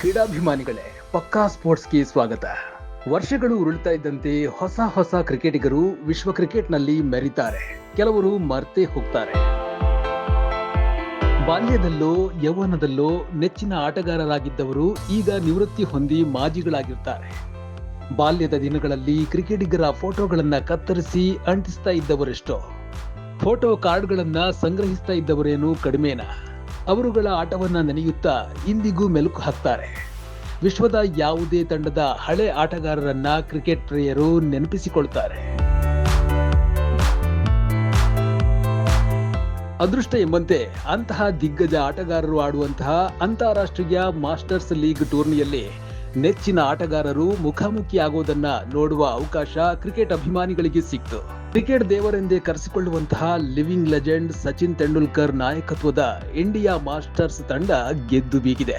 ಕ್ರೀಡಾಭಿಮಾನಿಗಳೇ, ಪಕ್ಕಾ ಸ್ಪೋರ್ಟ್ಸ್ಗೆ ಸ್ವಾಗತ. ವರ್ಷಗಳು ಉರುಳ್ತಾ ಇದ್ದಂತೆ ಹೊಸ ಹೊಸ ಕ್ರಿಕೆಟಿಗರು ವಿಶ್ವ ಕ್ರಿಕೆಟ್ನಲ್ಲಿ ಮೆರಿತಾರೆ. ಕೆಲವರು ಮರ್ತೇ ಹೋಗ್ತಾರೆ. ಬಾಲ್ಯದಲ್ಲೋ, ಯೌವನದಲ್ಲೋ ನೆಚ್ಚಿನ ಆಟಗಾರರಾಗಿದ್ದವರು ಈಗ ನಿವೃತ್ತಿ ಹೊಂದಿ ಮಾಜಿಗಳಾಗಿರ್ತಾರೆ. ಬಾಲ್ಯದ ದಿನಗಳಲ್ಲಿ ಕ್ರಿಕೆಟಿಗರ ಫೋಟೋಗಳನ್ನ ಕತ್ತರಿಸಿ ಅಂಟಿಸ್ತಾ ಇದ್ದವರೆಷ್ಟೋ. ಫೋಟೋ ಕಾರ್ಡ್ಗಳನ್ನ ಸಂಗ್ರಹಿಸ್ತಾ ಇದ್ದವರೇನು ಕಡಿಮೆನಾ? ಅವರುಗಳ ಆಟವನ್ನು ನೆನೆಯುತ್ತಾ ಇಂದಿಗೂ ಮೆಲುಕು ಹಾಕ್ತಾರೆ. ವಿಶ್ವದ ಯಾವುದೇ ತಂಡದ ಹಳೆ ಆಟಗಾರರನ್ನ ಕ್ರಿಕೆಟ್ ಪ್ರಿಯರು ನೆನಪಿಸಿಕೊಳ್ತಾರೆ. ಅದೃಷ್ಟ ಎಂಬಂತೆ ಅಂತಹ ದಿಗ್ಗಜ ಆಟಗಾರರು ಆಡುವಂತಹ ಅಂತಾರಾಷ್ಟ್ರೀಯ ಮಾಸ್ಟರ್ಸ್ ಲೀಗ್ ಟೂರ್ನಿಯಲ್ಲಿ ನೆಚ್ಚಿನ ಆಟಗಾರರು ಮುಖಾಮುಖಿ ಆಗೋದನ್ನ ನೋಡುವ ಅವಕಾಶ ಕ್ರಿಕೆಟ್ ಅಭಿಮಾನಿಗಳಿಗೆ ಸಿಕ್ತು. ಕ್ರಿಕೆಟ್ ದೇವರೆಂದೇ ಕರೆಸಿಕೊಳ್ಳುವಂತಹ ಲಿವಿಂಗ್ ಲೆಜೆಂಡ್ ಸಚಿನ್ ತೆಂಡೂಲ್ಕರ್ ನಾಯಕತ್ವದ ಇಂಡಿಯಾ ಮಾಸ್ಟರ್ಸ್ ತಂಡ ಗೆದ್ದು ಬೀಗಿದೆ.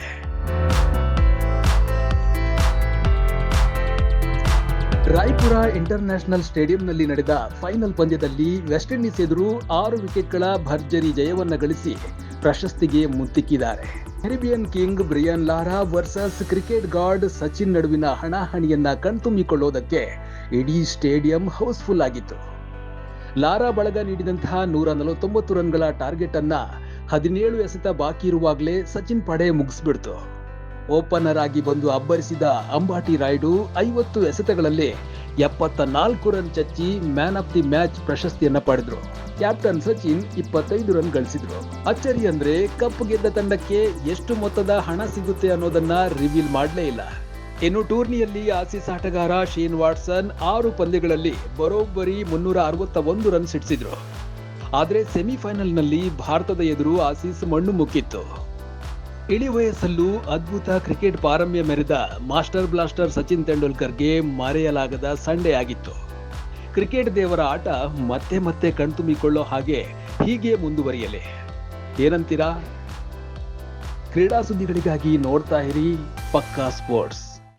ರಾಯ್ಪುರ ಇಂಟರ್ನ್ಯಾಷನಲ್ ಸ್ಟೇಡಿಯಂನಲ್ಲಿ ನಡೆದ ಫೈನಲ್ ಪಂದ್ಯದಲ್ಲಿ ವೆಸ್ಟ್ ಇಂಡೀಸ್ ಎದುರು ಆರು ವಿಕೆಟ್ಗಳ ಭರ್ಜರಿ ಜಯವನ್ನು ಗಳಿಸಿ ಪ್ರಶಸ್ತಿಗೆ ಮುತ್ತಿಕ್ಕಿದ್ದಾರೆ. Caribbean king Brian Lara versus cricket god Sachin ನಡುವಿನ ಹಣಾಹಣಿಯನ್ನ ಕಣ್ತುಂಬಿಕೊಳ್ಳೋದಕ್ಕೆ ಇಡೀ ಸ್ಟೇಡಿಯಂ ಹೌಸ್ಫುಲ್ ಆಗಿತ್ತು. ಲಾರಾ ಬಳಗ ನೀಡಿದಂತಹ ನೂರ ನಲವತ್ತೊಂಬತ್ತು ರನ್ಗಳ ಟಾರ್ಗೆಟ್ ಅನ್ನ ಹದಿನೇಳು ಎಸೆತ ಬಾಕಿ ಇರುವಾಗಲೇ ಸಚಿನ್ ಪಡೆ ಮುಗಿಸ್ಬಿಡ್ತು. ಓಪನರ್ ಆಗಿ ಬಂದು ಅಬ್ಬರಿಸಿದ ಅಂಬಾಟಿ ರಾಯ್ಡು ಐವತ್ತು ಎಸೆತಗಳಲ್ಲಿ ಎಪ್ಪತ್ತ ನಾಲ್ಕು ರನ್ ಚಚ್ಚಿ ಮ್ಯಾನ್ ಆಫ್ ದಿ ಮ್ಯಾಚ್ ಪ್ರಶಸ್ತಿಯನ್ನ ಪಡೆದ್ರು. ಕ್ಯಾಪ್ಟನ್ ಸಚಿನ್ ಇಪ್ಪತ್ತೈದು ರನ್ ಗಳಿಸಿದ್ರು. ಅಚ್ಚರಿ ಅಂದ್ರೆ ಕಪ್ ಗೆದ್ದ ತಂಡಕ್ಕೆ ಎಷ್ಟು ಮೊತ್ತದ ಹಣ ಸಿಗುತ್ತೆ ಅನ್ನೋದನ್ನ ರಿವೀಲ್ ಮಾಡಲೇ ಇಲ್ಲ. ಇನ್ನು ಟೂರ್ನಿಯಲ್ಲಿ ಆಸೀಸ್ ಆಟಗಾರ ಶೀನ್ ವಾಟ್ಸನ್ ಆರು ಪಂದ್ಯಗಳಲ್ಲಿ ಬರೋಬ್ಬರಿ ಮುನ್ನೂರ ಅರವತ್ತ ಒಂದು ರನ್ ಸಿಡಿಸಿದ್ರು. ಆದರೆ ಸೆಮಿಫೈನಲ್ನಲ್ಲಿ ಭಾರತದ ಎದುರು ಆಸೀಸ್ ಮಣ್ಣು ಮುಕ್ಕಿತ್ತು. ಇಳಿ ವಯಸ್ಸಲ್ಲೂ ಅದ್ಭುತ ಕ್ರಿಕೆಟ್ ಪಾರಮ್ಯ ಮೆರೆದ ಮಾಸ್ಟರ್ ಬ್ಲಾಸ್ಟರ್ ಸಚಿನ್ ತೆಂಡೂಲ್ಕರ್ಗೆ ಮರೆಯಲಾಗದ ಸಂಡೇ ಆಗಿತ್ತು. ಕ್ರಿಕೆಟ್ ದೇವರ ಆಟ ಮತ್ತೆ ಮತ್ತೆ ಕಣ್ತುಂಬಿಕೊಳ್ಳೋ ಹಾಗೆ ಹೀಗೆ ಮುಂದುವರಿಯಲಿ. ಏನಂತೀರಾ? ಕ್ರೀಡಾ ಸುದ್ದಿಗಳಿಗಾಗಿ ನೋಡ್ತಾ ಇರಿ ಪಕ್ಕಾ ಸ್ಪೋರ್ಟ್ಸ್.